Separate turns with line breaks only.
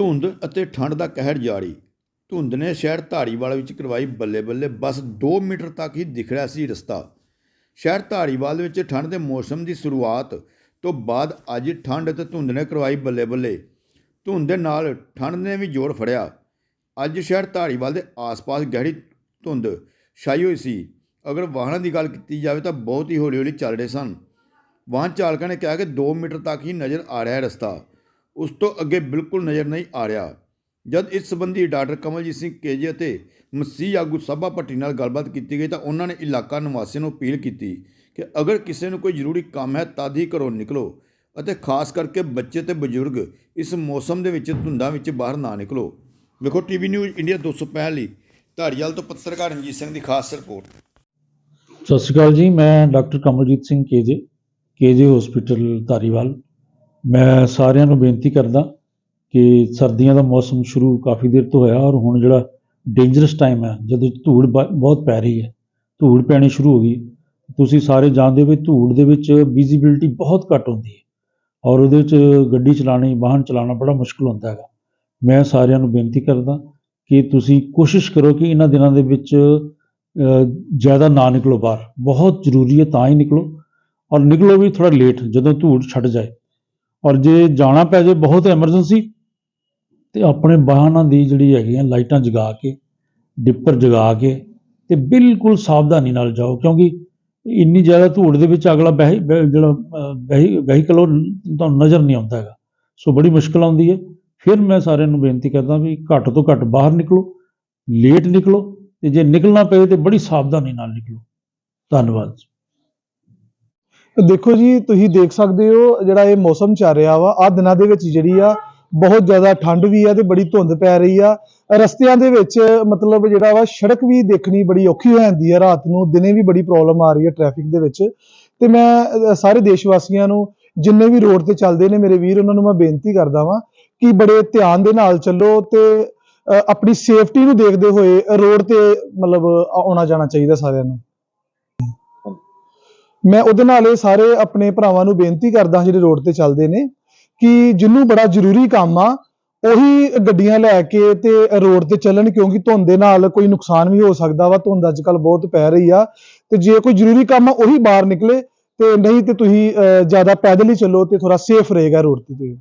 ਧੁੰਦ ਅਤੇ ਠੰਡ ਦਾ ਕਹਿਰ ਜਾਰੀ। ਧੁੰਦ ਨੇ ਸ਼ਹਿਰ ਧਾਰੀਵਾਲ ਵਿੱਚ ਕਰਵਾਈ ਬੱਲੇ ਬੱਲੇ ਬਸ 2 ਮੀਟਰ ਤੱਕ ਹੀ ਦਿਖ ਰਿਹਾ ਸੀ ਰਸਤਾ। ਸ਼ਹਿਰ ਧਾਰੀਵਾਲ ਵਿੱਚ ਠੰਡ ਦੇ ਮੌਸਮ ਦੀ ਸ਼ੁਰੂਆਤ ਤੋਂ ਬਾਅਦ ਅੱਜ ਠੰਡ ਅਤੇ ਧੁੰਦ ਨੇ ਕਰਵਾਈ ਬੱਲੇ ਬੱਲੇ ਧੁੰਦ ਦੇ ਨਾਲ ਠੰਡ ਨੇ ਵੀ ਜੋਰ ਫੜਿਆ। ਅੱਜ ਸ਼ਹਿਰ ਧਾਰੀਵਾਲ ਦੇ ਆਸ-ਪਾਸ ਗਹਿਰੀ ਧੁੰਦ ਛਾਈ ਹੋਈ ਸੀ। ਅਗਰ ਵਾਹਨਾਂ ਦੀ ਗੱਲ ਕੀਤੀ ਜਾਵੇ ਤਾਂ ਬਹੁਤ ਹੀ ਹੌਲੀ ਹੌਲੀ ਚੱਲ ਰਹੇ ਸਨ। ਵਾਹਨ ਚਾਲਕਾਂ ਨੇ ਕਿਹਾ ਕਿ 2 ਮੀਟਰ ਤੱਕ ਹੀ ਨਜ਼ਰ ਆ ਰਿਹਾ ਹੈ ਰਸਤਾ। ਉਸ ਤੋਂ ਅੱਗੇ ਬਿਲਕੁਲ ਨਜ਼ਰ ਨਹੀਂ ਆ ਰਿਹਾ। ਜਦ ਇਸ ਸੰਬੰਧੀ ਡਾਕਟਰ ਕਮਲਜੀਤ ਸਿੰਘ ਕੇਜੇ ਅਤੇ ਮਸੀਹ ਆਗੂ ਸਭਾ ਭੱਟੀ ਨਾਲ ਗੱਲਬਾਤ ਕੀਤੀ ਗਈ ਤਾਂ ਉਹਨਾਂ ਨੇ ਇਲਾਕਾ ਨਿਵਾਸੀਆਂ ਨੂੰ ਅਪੀਲ ਕੀਤੀ ਕਿ ਅਗਰ ਕਿਸੇ ਨੂੰ ਕੋਈ ਜ਼ਰੂਰੀ ਕੰਮ ਹੈ ਤਦ ਹੀ ਘਰੋਂ ਨਿਕਲੋ ਅਤੇ ਖਾਸ ਕਰਕੇ ਬੱਚੇ ਤੇ ਬਜ਼ੁਰਗ ਇਸ ਮੌਸਮ ਦੇ ਵਿੱਚ ਧੁੰਦਾਂ ਵਿੱਚ ਬਾਹਰ ਨਾ ਨਿਕਲੋ। ਵੇਖੋ ਟੀਵੀ ਨਿਊਜ਼ ਇੰਡੀਆ 265 ਲਈ ਧਾਰੀਵਾਲ ਤੋਂ ਪੱਤਰਕਾਰ ਰਣਜੀਤ ਸਿੰਘ ਦੀ ਖਾਸ ਰਿਪੋਰਟ।
ਸਤਿ ਸ਼੍ਰੀ ਅਕਾਲ ਜੀ, ਮੈਂ doctor Kamaljeet Singh KJ KJ hospital Dhariwal. ਮੈਂ ਸਾਰਿਆਂ ਨੂੰ ਬੇਨਤੀ ਕਰਦਾ ਕਿ ਸਰਦੀਆਂ ਦਾ ਮੌਸਮ ਸ਼ੁਰੂ ਕਾਫੀ ਦੇਰ ਤੋਂ ਹੋਇਆ ਔਰ ਹੁਣ ਜਿਹੜਾ ਡੇਂਜਰਸ ਟਾਈਮ ਹੈ, ਜਦੋਂ ਧੂੜ ਬ- ਬਹੁਤ ਪੈ ਰਹੀ ਹੈ, ਧੂੜ ਪੈਣੀ ਸ਼ੁਰੂ ਹੋ ਗਈ। ਤੁਸੀਂ ਸਾਰੇ ਜਾਣਦੇ ਹੋ ਵੀ ਧੂੜ ਦੇ ਵਿੱਚ ਵਿਜ਼ਿਬਿਲਟੀ ਬਹੁਤ ਘੱਟ ਹੁੰਦੀ ਹੈ ਔਰ ਉਹਦੇ ਵਿੱਚ ਗੱਡੀ ਚਲਾਉਣੀ ਵਾਹਨ ਚਲਾਉਣਾ ਬੜਾ ਮੁਸ਼ਕਲ ਹੁੰਦਾ ਹੈਗਾ। ਮੈਂ ਸਾਰਿਆਂ ਨੂੰ ਬੇਨਤੀ ਕਰਦਾ ਕਿ ਤੁਸੀਂ ਕੋਸ਼ਿਸ਼ ਕਰੋ ਕਿ ਇਹਨਾਂ ਦਿਨਾਂ ਦੇ ਵਿੱਚ ਜ਼ਿਆਦਾ ਨਾ ਨਿਕਲੋ ਬਾਹਰ। ਬਹੁਤ ਜ਼ਰੂਰੀ ਹੈ ਤਾਂ ਹੀ ਨਿਕਲੋ ਔਰ ਨਿਕਲੋ ਵੀ ਥੋੜਾ ਲੇਟ ਜਦੋਂ ਧੂੜ ਛੱਡ ਜਾਏ। ਔਰ ਜੇ ਜਾਣਾ ਪੈ ਜਾਏ ਬਹੁਤ ਐਮਰਜੈਂਸੀ ਤੇ ਆਪਣੇ ਵਾਹਨਾਂ ਦੀ ਜਿਹੜੀ ਹੈਗੀਆਂ ਲਾਈਟਾਂ ਜਗਾ ਕੇ, ਡਿੱਪਰ ਜਗਾ ਕੇ, ਤੇ ਬਿਲਕੁਲ ਸਾਵਧਾਨੀ ਨਾਲ ਜਾਓ, ਕਿਉਂਕਿ ਇੰਨੀ ਜ਼ਿਆਦਾ ਧੂੜ ਦੇ ਵਿੱਚ ਅਗਲਾ ਵਹੀ, ਵਹ- ਜਿਹੜਾ ਵਹੀਕਲ ਉਹ ਤੁਹਾਨੂੰ ਨਜ਼ਰ ਨਹੀਂ ਆਉਂਦਾ ਹੈਗਾ। ਸੋ ਬੜੀ ਮੁਸ਼ਕਲ ਆਉਂਦੀ ਹੈ। ਫਿਰ ਮੈਂ ਸਾਰਿਆਂ ਨੂੰ ਬੇਨਤੀ ਕਰਦਾ ਵੀ ਘੱਟ ਤੋਂ ਘੱਟ ਬਾਹਰ ਨਿਕਲੋ, ਲੇਟ ਨਿਕਲੋ, ਤੇ ਜੇ ਨਿਕਲਣਾ ਪਏ ਤੇ ਬੜੀ ਸਾਵਧਾਨੀ ਨਾਲ ਨਿਕਲੋ। ਧੰਨਵਾਦ
ਦੇਖੋ ਜੀ, ਤੁਸੀਂ ਦੇਖ ਸਕਦੇ ਹੋ ਜਿਹੜਾ ਇਹ ਮੌਸਮ ਚੱਲ ਰਿਹਾ ਵਾ। ਆ ਦਿਨਾਂ ਦੇ ਵਿੱਚ ਜਿਹੜੀ ਆ, ਬਹੁਤ ਜ਼ਿਆਦਾ ਠੰਡ ਵੀ ਆ ਤੇ ਬੜੀ ਧੁੰਦ ਪੈ ਰਹੀ ਆ। ਰਸਤਿਆਂ ਦੇ ਵਿੱਚ ਮਤਲਬ ਜਿਹੜਾ ਵਾ, ਸੜਕ ਵੀ ਦੇਖਣੀ ਬੜੀ ਔਖੀ ਹੋ ਜਾਂਦੀ ਆ ਰਾਤ ਨੂੰ। ਦਿਨੇ ਵੀ ਬੜੀ ਪ੍ਰੋਬਲਮ ਆ ਰਹੀ ਹੈ ਟ੍ਰੈਫਿਕ ਦੇ ਵਿੱਚ। ਤੇ ਮੈਂ ਸਾਰੇ ਦੇਸ਼ ਵਾਸੀਆਂ ਨੂੰ ਜਿੰਨੇ ਵੀ ਰੋਡ ਤੇ ਚੱਲਦੇ ਨੇ ਮੇਰੇ ਵੀਰ, ਉਹਨਾਂ ਨੂੰ ਮੈਂ ਬੇਨਤੀ ਕਰਦਾ ਵਾਂ ਕਿ ਬੜੇ ਧਿਆਨ ਦੇ ਨਾਲ ਚੱਲੋ ਤੇ ਆਪਣੀ ਸੇਫਟੀ ਨੂੰ ਦੇਖਦੇ ਹੋਏ ਰੋਡ ਤੇ ਮਤਲਬ ਆਉਣਾ ਜਾਣਾ ਚਾਹੀਦਾ ਸਾਰਿਆਂ ਨੂੰ। ਮੈਂ ਉਹਦੇ ਨਾਲ ਇਹ ਸਾਰੇ ਆਪਣੇ ਭਰਾਵਾਂ ਨੂੰ ਬੇਨਤੀ ਕਰਦਾ ਜਿਹੜੇ ਰੋਡ ਤੇ ਚੱਲਦੇ ਨੇ ਕਿ ਜਿਹਨੂੰ ਬੜਾ ਜ਼ਰੂਰੀ ਕੰਮ ਆ ਉਹੀ ਗੱਡੀਆਂ ਲੈ ਕੇ ਤੇ ਰੋਡ ਤੇ ਚੱਲਣ ਕਿਉਂਕਿ ਧੁੰਦ ਦੇ ਨਾਲ ਕੋਈ ਨੁਕਸਾਨ ਵੀ ਹੋ ਸਕਦਾ ਵਾ ਧੁੰਦ ਅੱਜ ਕੱਲ ਬਹੁਤ ਪੈ ਰਹੀ ਆ ਤੇ ਜੇ ਕੋਈ ਜ਼ਰੂਰੀ ਕੰਮ ਆ ਉਹੀ ਬਾਹਰ ਨਿਕਲੇ ਤੇ ਨਹੀਂ ਤੇ ਤੁਸੀਂ ਅਹ, ਜ਼ਿਆਦਾ ਪੈਦਲ ਹੀ ਚੱਲੋ ਤੇ ਥੋੜਾ ਸੇਫ ਰਹੇਗਾ ਰੋਡ ਤੇ ਤੁਸੀਂ।